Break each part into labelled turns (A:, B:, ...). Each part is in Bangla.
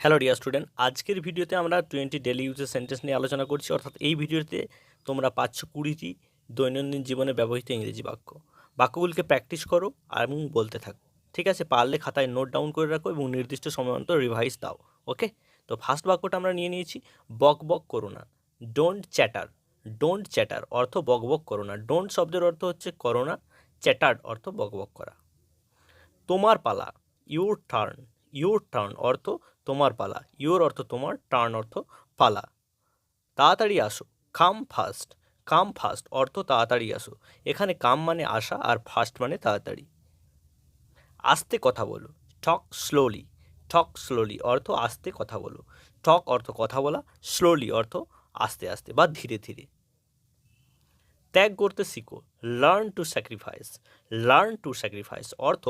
A: হ্যালো ডিয়ার স্টুডেন্ট আজকের ভিডিওতে আমরা টোয়েন্টি ডেলি ইউজের সেন্টেন্স নিয়ে আলোচনা করছি। অর্থাৎ এই ভিডিওতে তোমরা পাচ্ছ কুড়িটি দৈনন্দিন জীবনে ব্যবহৃত ইংরেজি বাক্য। বাক্যগুলিকে প্র্যাকটিস করো এবং বলতে থাকো। ঠিক আছে? পারলে খাতায় নোট ডাউন করে রাখো এবং নির্দিষ্ট সময় অন্তর রিভাইজ দাও। ওকে তো ফার্স্ট বাক্যটা আমরা নিয়ে নিয়েছি, বক বক করো না। ডোন্ট চ্যাটার ডোন্ট চ্যাটার অর্থ বক বক করো না। ডোন্ট শব্দের অর্থ হচ্ছে করো না। চ্যাটার অর্থ বক বক করা। তোমার পালা। ইউর টার্ন ইউর টার্ন অর্থ তোমার পালা। ইউর অর্থ তোমার, টার্ন অর্থ পালা। তাড়াতাড়ি আসো। কাম ফাস্ট। কাম ফাস্ট অর্থ তাড়াতাড়ি আসো। এখানে কাম মানে আসা আর ফাস্ট মানে তাড়াতাড়ি। আস্তে কথা বলো। টক স্লোলি। টক স্লোলি অর্থ আস্তে কথা বলো। টক অর্থ কথা বলা, স্লোলি অর্থ আস্তে আস্তে বা ধীরে ধীরে। ত্যাগ করতে শিখো। Learn to sacrifice. Learn to sacrifice অর্থ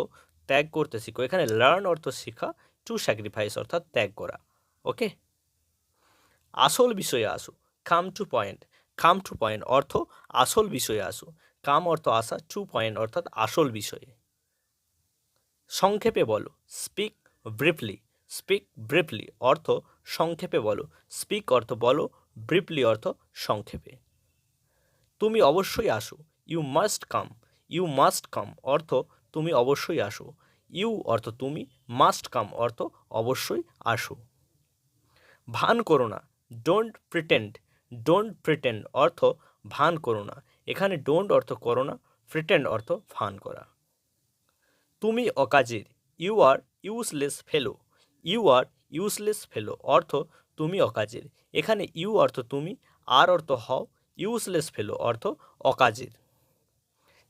A: ত্যাগ করতে শিখো। এখানে লার্ন অর্থ শেখা টু স্যাক্রিফাইস অর্থাৎ ত্যাগ করা ওকে আসল বিষয়ে আসো come to point come to point অর্থ আসল বিষয়ে আসো কাম অর্থ আসা টু পয়েন্ট অর্থাৎ আসল বিষয়ে। সংক্ষেপে বলো স্পিক ব্রিফলি স্পিক ব্রিফলি অর্থ সংক্ষেপে বলো স্পিক অর্থ বলো ব্রিফলি অর্থ সংক্ষেপে। তুমি অবশ্যই আসো you must come you must come অর্থ তুমি অবশ্যই আসো। ইউ অর্থ তুমি, মাস্ট কাম অর্থ অবশ্যই আসো। ভান করো না, ডোন্ট প্রিটেন্ড ডোন্ট প্রিটেন্ড অর্থ ভান করো না। এখানে ডোন্ট অর্থ করো না, প্রিটেন্ড অর্থ ভান করা। তুমি অকাজের, you are useless fellow, you are useless fellow অর্থ তুমি অকাজের। এখানে ইউ অর্থ তুমি, আর অর্থ হও, ইউজলেস ফেলো অর্থ অকাজের।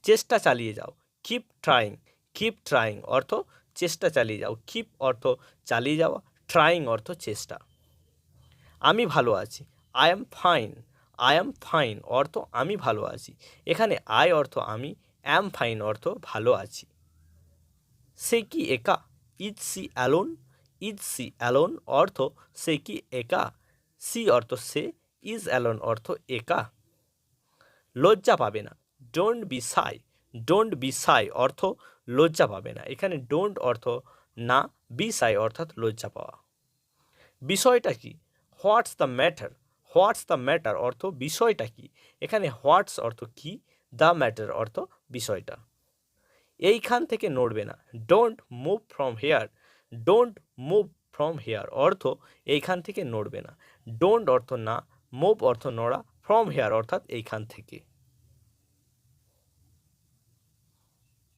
A: চেষ্টা চালিয়ে যাও, কিপ ট্রাইং কিপ ট্রাইং অর্থ চেষ্টা চালিয়ে যাও। কিপ অর্থ চালিয়ে যাওয়া ট্রাইং অর্থ চেষ্টা। আমি ভালো আছি। I am fine I am fine অর্থ আমি ভালো আছি। এখানে আই অর্থ আমি অ্যাম ফাইন অর্থ ভালো আছি। সে কি একা? Is she alone is she alone অর্থ সে কি একা? সি অর্থ সে ইজ অ্যালোন অর্থ একা। লজ্জা পাবে না। Don't be shy don't be shy অর্থ লজ্জা পাবে না। এখানে ডোন্ট অর্থ না বি সাই অর্থাৎ লজ্জা পাওয়া। বিষয়টা কি? What's the matter what's the matter অর্থ বিষয়টা কি? এখানে হোয়াটস অর্থ কি? দ্য ম্যাটার অর্থ বিষয়টা। এইখান থেকে নড়বে না। Don't move from here don't move from here অর্থ এইখান থেকে নড়বে না। ডোন্ট অর্থ না মুভ অর্থ নড়া ফ্রম হেয়ার অর্থাৎ এইখান থেকে।